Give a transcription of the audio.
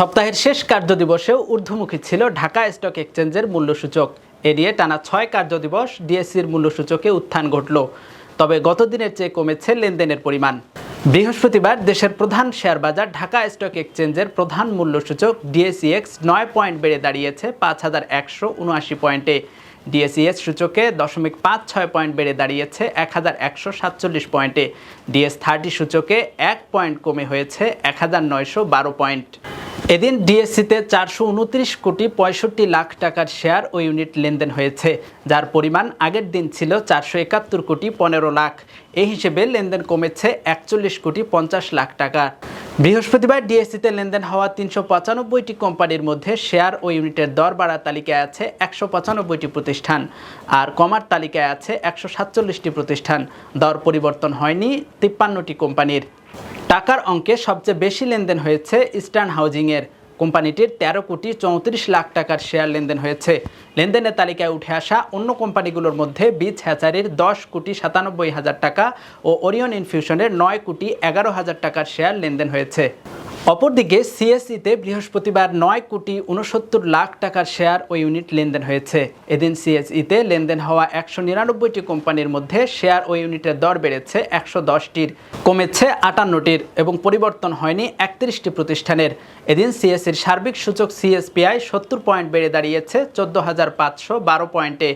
সপ্তাহের শেষ কার্যদিবসেও ঊর্ধ্বমুখী ছিল ঢাকা স্টক এক্সচেঞ্জের মূল্যসূচক। এড়িয়ে টানা ছয় কার্যদিবস ডিএসসির মূল্যসূচকে উত্থান ঘটল। তবে গত দিনের চেয়ে কমেছে লেনদেনের পরিমাণ। বৃহস্পতিবার দেশের প্রধান শেয়ার বাজার ঢাকা স্টক এক্সচেঞ্জের প্রধান মূল্যসূচক ডিএসইএক্স নয় পয়েন্ট বেড়ে দাঁড়িয়েছে পাঁচ হাজার একশো উনআশি পয়েন্টে। ডিএসইএস সূচকে দশমিক পাঁচ ছয় পয়েন্ট বেড়ে দাঁড়িয়েছে এক হাজার একশো সাতচল্লিশ পয়েন্টে। ডিএস থার্টি সূচকে এক পয়েন্ট কমে হয়েছে এক হাজার নয়শো বারো পয়েন্ট। এদিন ডিএসসিতে চারশো উনত্রিশ কোটি পঁয়ষট্টি লাখ টাকার শেয়ার ও ইউনিট লেনদেন হয়েছে, যার পরিমাণ আগের দিন ছিল চারশো একাত্তর কোটি পনেরো লাখ। এই হিসেবে লেনদেন কমেছে একচল্লিশ কোটি পঞ্চাশ লাখ টাকা। বৃহস্পতিবার ডিএসসিতে লেনদেন হওয়া তিনশো পঁচানব্বইটি কোম্পানির মধ্যে শেয়ার ও ইউনিটের দর বাড়ার তালিকায় আছে একশো পঁচানব্বইটি প্রতিষ্ঠান, আর কমার তালিকায় আছে একশো সাতচল্লিশটি প্রতিষ্ঠান। দর পরিবর্তন হয়নি তিপ্পান্নটি কোম্পানির। টাকার অঙ্কে সবচেয়ে বেশি লেনদেন হয়েছে ইস্টার্ন হাউজিংয়ের। কোম্পানিটির তেরো কোটি চৌত্রিশ লাখ টাকার শেয়ার লেনদেন হয়েছে। লেনদেনের তালিকায় উঠে আসা অন্য কোম্পানিগুলোর মধ্যে বীজ হ্যাচারির দশ কোটি সাতানব্বই হাজার টাকা ও ওরিয়ন ইনফিউশনের নয় কোটি এগারো হাজার টাকার শেয়ার লেনদেন হয়েছে। অপরদিকে সিএসইতে বৃহস্পতিবার নয় কোটি উনসত্তর লাখ টাকার শেয়ার ও ইউনিট লেনদেন হয়েছে। এদিন সিএসইতে লেনদেন হওয়া একশো নিরানব্বইটি কোম্পানির মধ্যে শেয়ার ও ইউনিটের দর বেড়েছে একশো দশটির, কমেছে আটান্নটির এবং পরিবর্তন হয়নি একত্রিশটি প্রতিষ্ঠানের। এদিন সিএসির সার্বিক সূচক সিএসপিআই সত্তর পয়েন্ট বেড়ে দাঁড়িয়েছে চোদ্দ হাজার পাঁচশো বারো পয়েন্টে।